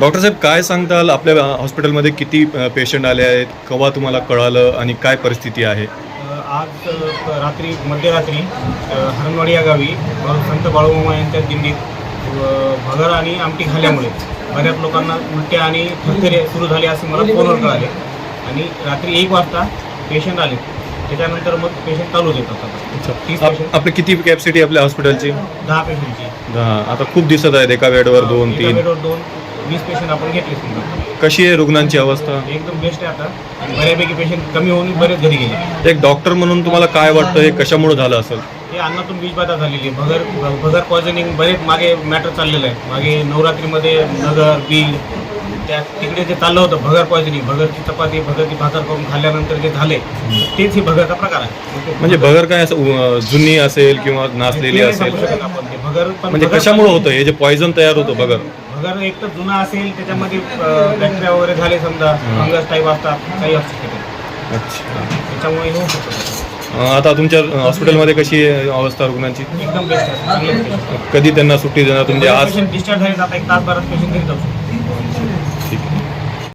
Doctor साहेब काय सांगताल? आपल्या हॉस्पिटलमध्ये किती पेशंट आले आहेत? केव्हा तुम्हाला कळालं आणि काय परिस्थिती आहे? आज रात्री मध्यरात्री हरणवाडी या गावी संत बाळूमामा यांच्या दिंडीत भगर आणि आमटी खाल्ल्यामुळे बऱ्याच लोकांना उलट्या आणि थरथरे सुरू झाले असे मला फोनवर कळाले. आणि रात्री एक वाजता पेशंट आले. त्याच्यानंतर मग पेशंट चालू देतात आता तीस आप- आपली किती कॅपॅसिटी आपल्या हॉस्पिटलची दहा पेशंटची दहा. आता खूप दिसत आहेत. एका बेडवर दोन तीन. बेडवर दोन वीस पेशंट आपण घेतले समजा कशी आहे रुग्णांची अवस्था? एकदम बेस्ट आहे आता. आणि बऱ्यापैकी पेशंट कमी होऊन बरेच घरी गेले. एक डॉक्टर म्हणून तुम्हाला काय वाटतं? हे कशामुळे झालं असेल? हे अन्नातून विषबाधा झालेली आहे. भगर भगर पॉयझनिंग बरेच मागे मॅटर चाललेलं आहे. मागे नवरात्रीमध्ये नगर बीड त्या तिकडे जे चाललं होतं भगर पॉयझनिंग भगरची चपाती भगरची भाकर करून खाल्ल्यानंतर जे झाले तेच ही भगरचा प्रकार आहे. म्हणजे भगर काय असं जुनी असेल किंवा नाही सांगू असेल शकत आपण ते. भगर पण म्हणजे भगर कशामुळे होतं? हे जे पॉयझन तयार होतं भगर. भगर एक तर जुना असेल त्याच्यामध्ये बॅक्टेरिया वगैरे झाले समजा फंगस टाईप असतात काही असू शकते अच्छा. त्याच्यामुळे हे होऊ शकतं. अं, आता तुमच्या हॉस्पिटलमध्ये कशी आहे अवस्था रुग्णांची? एकदम बेस्ट आहे चांगले कधी त्यांना सुट्टी देणार? म्हणजे आज पेशंट डिस्चार्ज झाले आता एक तासभरात पेशंट घरी जाऊ शकतो